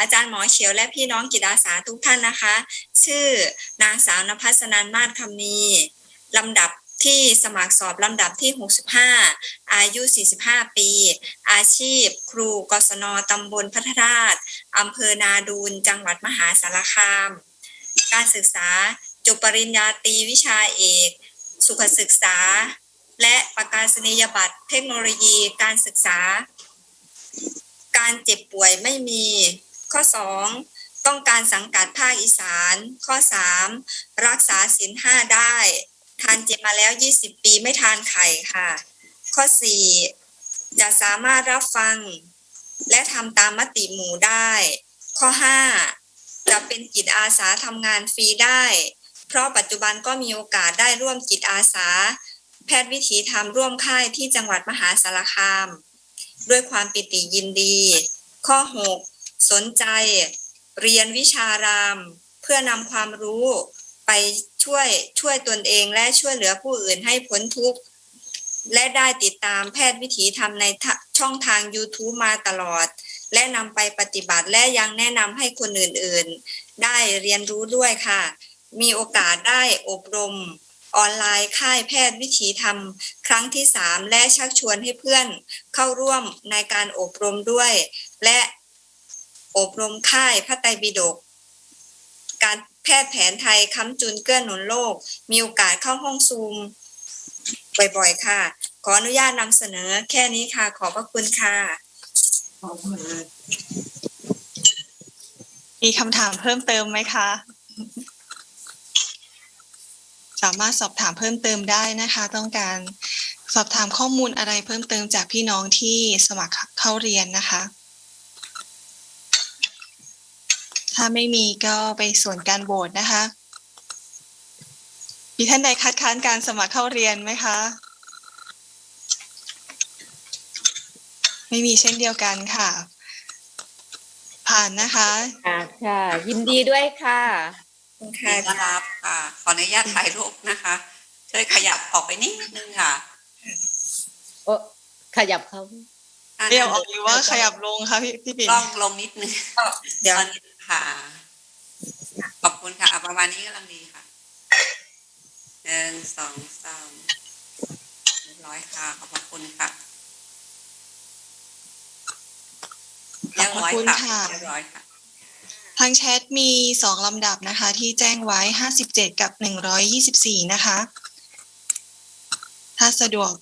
อาจารย์หมอเฉียวและพี่น้องจิตอาสาทุกท่านนะคะ ชื่อนางสาวนภัสนันมาศคำมีลำดับที่สมัครสอบลำดับที่ 65 อายุ 45 ปี อาชีพ ครูกศนตำบลพัทราชอำเภอนาดูน จังหวัดมหาสารคาม การศึกษาจบปริญญาตรีวิชาเอก สุขศึกษา และประกาศนียบัตรเทคโนโลยีการศึกษา การเจ็บป่วยไม่มี ข้อ 2 ต้องการสังกัดภาคอีสาน ข้อ 3 รักษาศีลห้าได้ ทานเจมาแล้ว 20 ปีไม่ทานไข่ค่ะ ข้อ 4 จะสามารถรับฟัง และทำตามมติหมู่ได้ ข้อ 5 จะเป็นจิตอาสาทำงานฟรีได้ เพราะปัจจุบันก็มีโอกาสได้ร่วมจิตอาสา แพทย์วิถีธรรมร่วมค่ายที่จังหวัดมหาสารคาม ด้วยความปิติยินดี ข้อ 6 สนใจเรียนวิชาราม เพื่อนำความรู้ไปช่วยช่วยตนเองและช่วยเหลือผู้อื่นให้พ้นทุกข์ และได้ติดตามแพทย์วิถีธรรมในช่องทาง YouTube มาตลอด และนำไปปฏิบัติและยังแนะนำให้คนอื่นๆ ได้เรียนรู้ด้วยค่ะ มีโอกาสได้อบรมออนไลน์ค่ายแพทย์วิถีธรรม ครั้งที่ 3 และชักชวนให้เพื่อนเข้าร่วมในการอบรมด้วย และ อบรมค่ายพระไตรปิฎกการแพทย์แผนไทยค้ำจุนเกื้อหนุนโลก มีโอกาสเข้าห้องซูม บ่อยๆ ค่ะ ขออนุญาตนำเสนอแค่นี้ค่ะ ขอบพระคุณค่ะ มีคำถามเพิ่มเติมไหมคะ สามารถสอบถามเพิ่มเติมได้นะคะ ต้องการสอบถามข้อมูลอะไรเพิ่มเติมจากพี่น้องที่สมัครเข้าเรียนนะคะ ถ้าไม่มีก็ไปส่วนการโหวตนะคะ มีท่านใดคัดค้านการสมัครเข้าเรียนไหมคะ ไม่มีเช่นเดียวกันค่ะ ผ่านนะคะ ค่ะค่ะยินดีด้วยค่ะขอบคุณยิค่ะนดีต้อนรับค่ะ ขออนุญาตถ่ายรูปนะคะ ช่วยขยับออกไปนิดนึงค่ะ โอ้ขยับเขา เรียวออกหรือว่าขยับลงคะพี่พี่ปิ่นกล้องลงนิดนึงเดี๋ยวตอนนี้ค่ะขอบคุณค่ะอะประมาณนี้กำลังดีค่ะหนึ่งสองสามเรียบร้อยค่ะ ขอบพระคุณค่ะเรียบร้อยค่ะเรียบร้อยค่ะทางแชทมีสองลำดับนะคะ ที่แจ้งไว้ห้าสิบเจ็ดกับหนึ่งร้อยยี่สิบสี่นะคะ ถ้าสะดวก